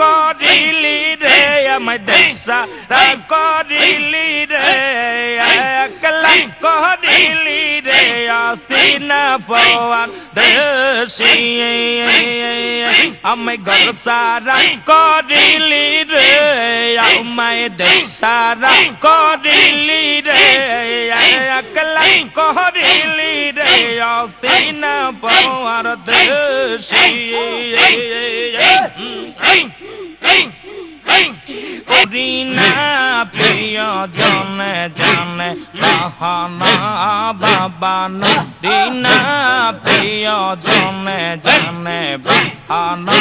করিলি রে আমায় দেশা করিলি রে একলা করিলি রে আসিনা পওয়ার দেশি আমায় ঘর সারা করিলি রে আমায় দেশারা করিলি রে একলা করিলি রে আসিনা পওয়ার দেশি করিনা প্রিয় জনে জানে বাহানা বাবা নদিনা প্রিয় জনে জানে বাহানা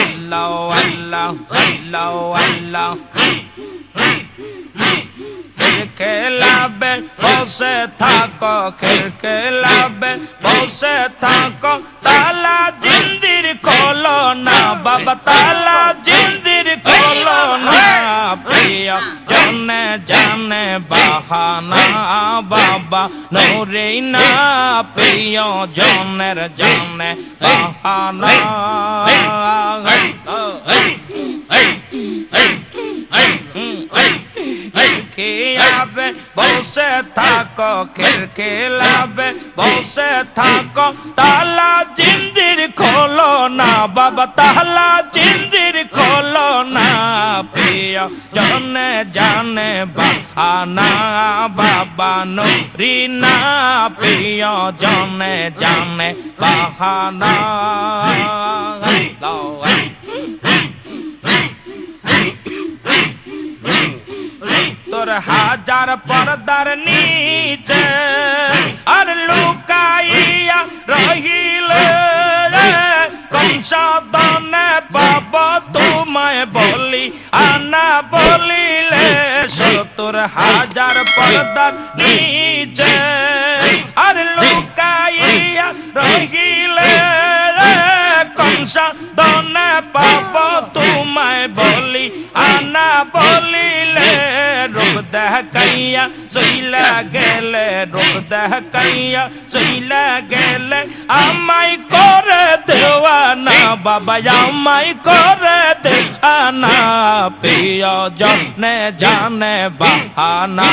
আল্লাহ আল্লাহ আল্লাহ আল্লাহ। খেলাবে বসে থাকো খেল খেলাবে বসে থাকো। তালা জিন্দির খোলো না বাবা, তালা জিন্দির খোলো না প্রিয় জনে জানে বাহানা বাবা নোরে না প্রিয় জনের জানে বাহানা খেয়াবে বসে থাকো খেল খেলাবে বসে থাকো। তালা জিন্দির খোলো না বাবা তালা জিন্দির খোলো না প্রিয় জনে জানে বাহানা বাবা নুরিনা প্রিয় জনে জানে বাহানা তোর হাজার পর্দার নিচে আর লুকাইয়া রহিলে কংসাদনে পাব তোমায় বলি, আনা বলিলে সত্তর হাজার পর্দার নিচে আর লুকাইয়া রহিলে কংসাদনে পাব তোমায় বলি, আনা বলিলে রূপ দেখাইয়া সইলা গেলে রূপ দেখাইয়া সইলা গেলে আমায় করে দেওয়ানা বাবা আমায় করে দেওয়ানা প্রিয় জনে জানে বাহানা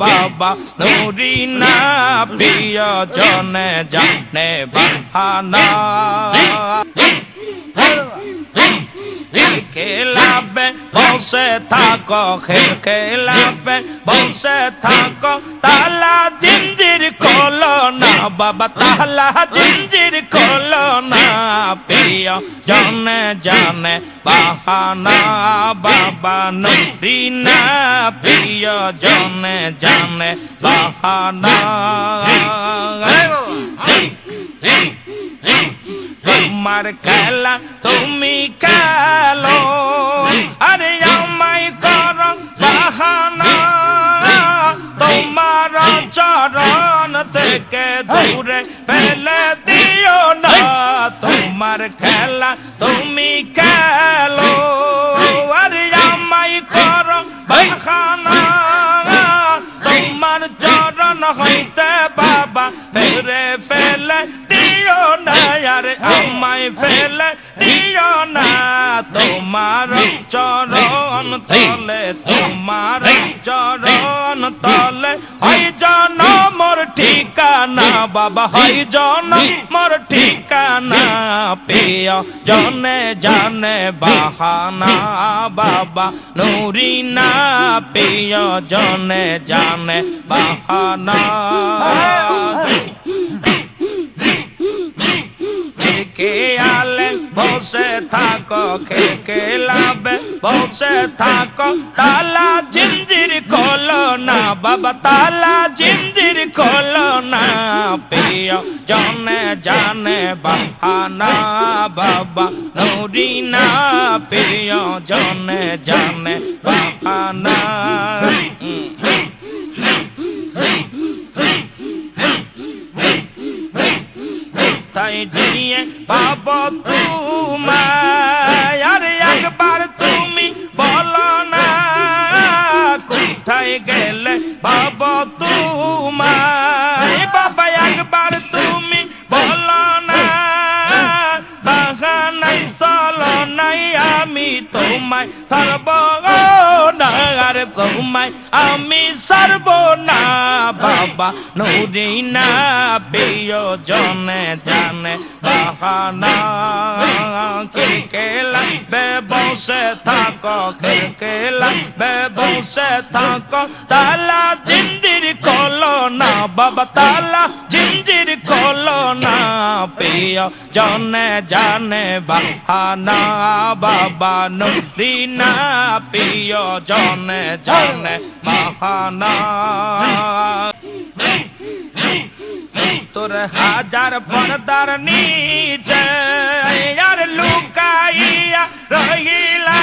বাবা নুরিনা প্রিয় জনে জানে বাহানা খেলাবে বসে থাকো খেল খেলাবে বসে থাকো তালা জিঞ্জির খোলো না বাবা তালা জিঞ্জির খোলো না প্রিয় জনে জানে বাহানা বাবা নুরিনা প্রিয় জনে জানে বাহানা তোমার খেলা তুমি খেলো। আরে আমায় কর বাহানা। তোমার চরণ থেকে দূরে ফেলে দিও না। তোমার খেলা তুমি খেলো। ফেলে দিও না তোমার চরণ তলে তোমার চরণ তলে। হয় জন মোর ঠিকানা বাবা হয় জন মোর ঠিকানা পেয় জনে জানে বাহানা বাবা নুরিনা পেয় জনে জানে বাহানা। খেয়ালে বসে থাকো খে খেলাবে বসে থাকো, তালা জিঞ্জির খোলো না, বাবা, তালা জিঞ্জির খোলো না। প্রিয় জনে জানে বাহানা, বাবা, নুরিনা। প্রিয় জনে জানে বাহানা। তাই পাব তোমায়, আর একবার তুমি বলো না, কোথায় গেলে পাব তোমায়? বাবা, একবার তুমি বলো না বাগানাই চলো নাই তোমায় সর্ব আর তোমায় আমি সর্ব না বাবা নুরি না প্রিয় জনে জানে বাহানা কেলা বে বসে থাকো কেলা বে বসে থাকো। তালা জিন্দির কলো না, বাবা, তালা জিঞ্জির কলো না। প্রিয়, জনে, জানে বাহানা, বাবা নুরি না প্রিয়, জনে, জানে বাহানা। তোর হাজার পর্দার নিচে আর লুকাইয়া রহিলা।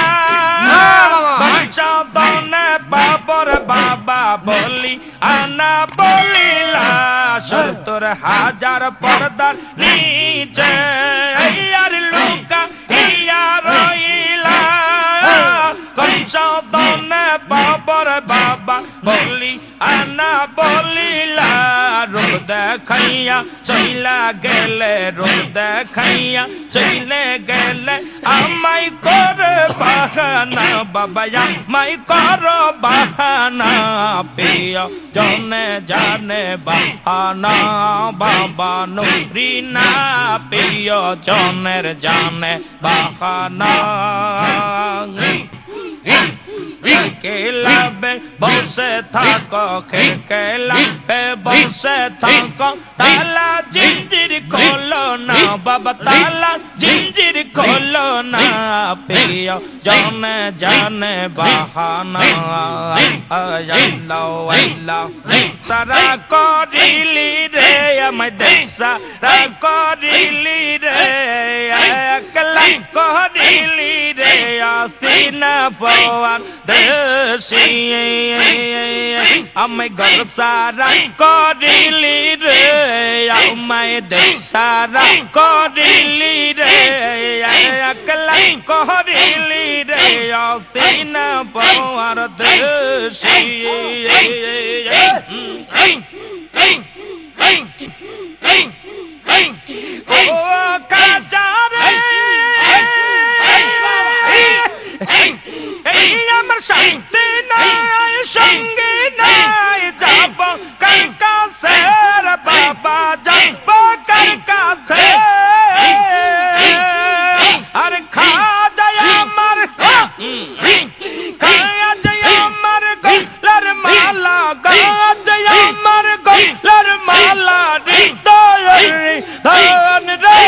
দনে বাবর বাবা বলি, আনা বলিলা। তোর হাজার পর্দার নিচে। আর লুকা ইয়া রহিলা দনে বাবর বাবা বলি আনা বলিলা, রূপ দেখাইয়া চইলা গেলে, রূপ দেখাইয়া চইলে গেলে আমাই কর বাহানা বাবা আমাই কর বাহানা, প্রিয় জনে জানে বাহানা, বাবা নুরি না, প্রিয় জনের জানে বাহানা। কেলাবে বসে থাকো কেলাবে বসে থাকো তালা জিঞ্জির খোলো না বাবা তালা জিঞ্জির খোলো না প্রিয় জনে জানে বাহানা আল্লাহ আল্লাহ তারা করিলি রে আমায় দেশা রা করিলি রে একলা করিলি রে আসিনা ফওয়ান দেশি আমায় ঘর সারা করিলি রে আমায় দেশারা করিলি রে একলা করিলি রে আসিনা ফওয়ার দেশি ও কাজারে এই আমার শান্তি নাই সঙ্গে নাই যাব কার কাছে বাবা যাব কার কাছে আর খা ধন রে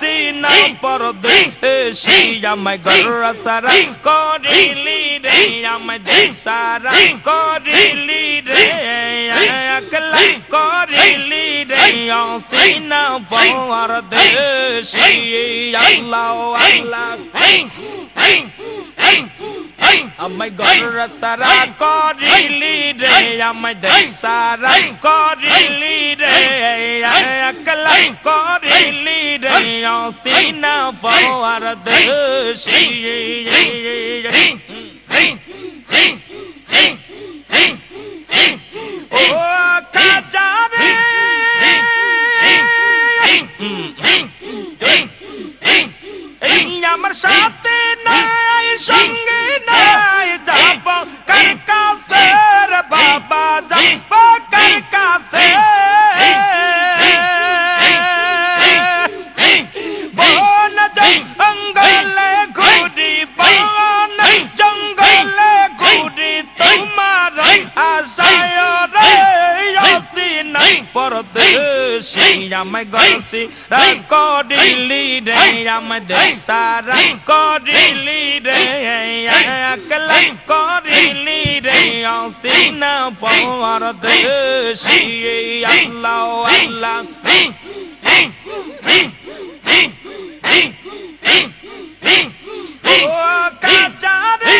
সিনা পরদেশি আমায় গর সারা করিলি রে আমায় দেশারা করিলি রে একলা করিলি রে সিনা পরদেশি আল্লাহ আল্লাহ আমায় গর সারা করিলি রে আমায় দেশারা করিলি একলা করিলি রে সিনা ফওয়ার দেশি ও কাজারে আমার সাথে নাই সঙ্গে আমায় গলসি করিলি রে আমায় দেশারা করিলি রে একলা করিলি রে অসিন পরদেশি আল্লাহ আল্লাহ ও কাজারে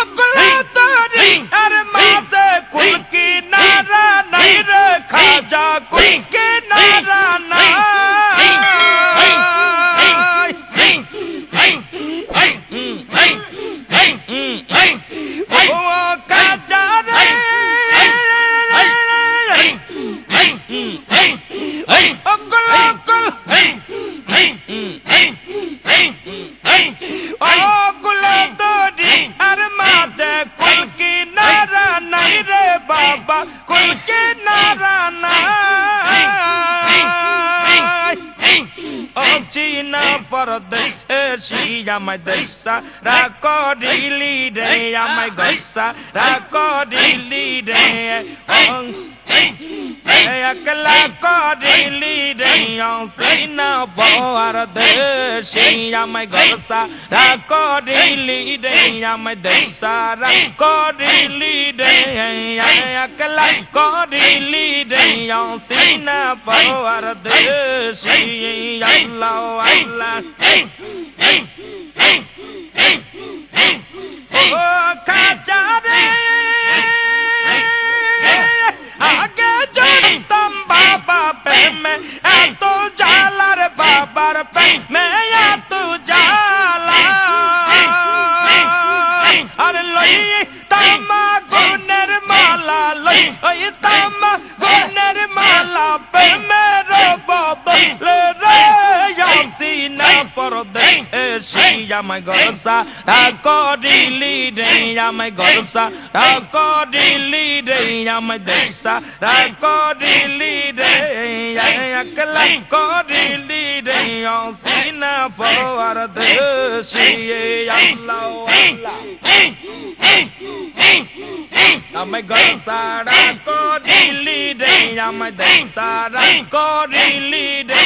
অকলা তোরি আর মাতে কুলকি নারা নাই রে খাজা কুলকি নারা নাই বাবা কোন কিনারা নাই অচিনা পরদেশি আমায় দেশা রাকডিলি রে আমায় গসা রাকডিলি রে একলা করিলি রে সিনা পরদেশি আমায় গসা রাকরিলি রে আমায় দেশা রাকরিলি রে একলা করিলি রে সিনা পরদেশি আল্লাহ আল্লাহ ও খাজারে আগে জানতাম বাবা প্রেমে, এত জালার বাবার প্রেমে, এত জালা আর লই তামা গুনের মালা, লই ওই তামা গুনের মালা প্রেমের বদলে রে ইয়াসিনা পরদেশি আমায় গরসা করিলি। রে আমায় গরসা করিলি রে আমায় দেশা করিলি রে একলা করিলি রে ইয়াসিনা পরদেশি আল্লাহ আল্লাহ আমায় গসারা করিলি রে আমায় দসারা করিলি রে,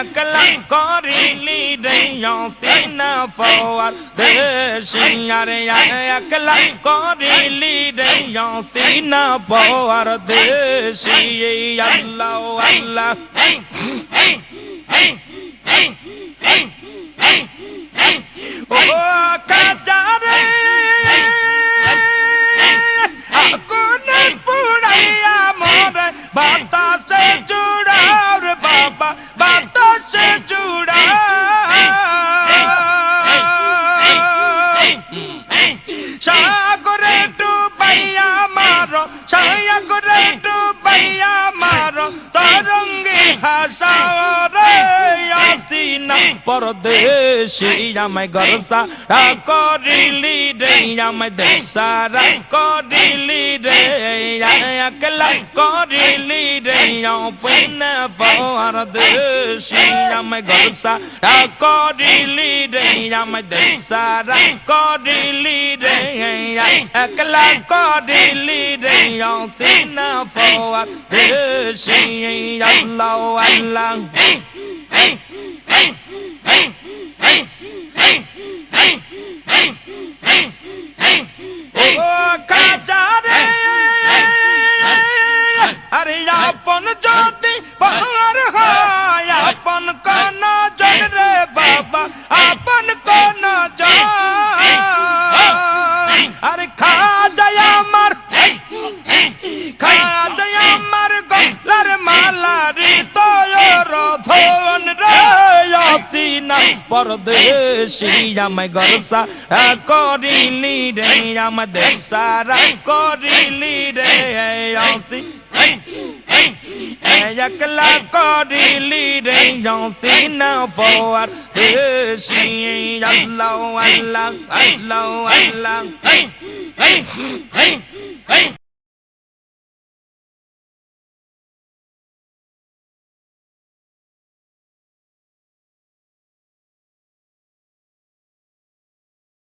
একলা করিলি রে সিনা ফওয়ার দেশিয়ারে একলা করিলি রে সিনা ফওয়ার দেশি আল্লাহ আল্লাহ। ও কাজারে আগুনে পুড়াইয়া মরে বাতাসে জুড়াও রে বাবা বাতাসে জুড়াও সাগরে ডুবাইয়া মারো সাগরে ডুবাইয়া মারো তরঙ্গে আসিনা পরদেশি আমায় গরসা করিলি রে আমায় দেশারা করিলি রে একলা করিলি রে পিনে পরদেশি আমায় গরসা করিলি রে আমায় দেশারা করিলি রে একলা করিলি রে সিনা ফওয়ার দেশি আল্লাহ আল্লাহ আপন জ্যোতি পাহার হয় আপন কোন জন পরদেশি আমায় গরসা করিলি রে আমায় দেশারা করিলি রে আসি একলা করিলি রে সিনা ফোয়ার দেশি আল্লাহ আল্লাহ আল্লাহ আল্লাহ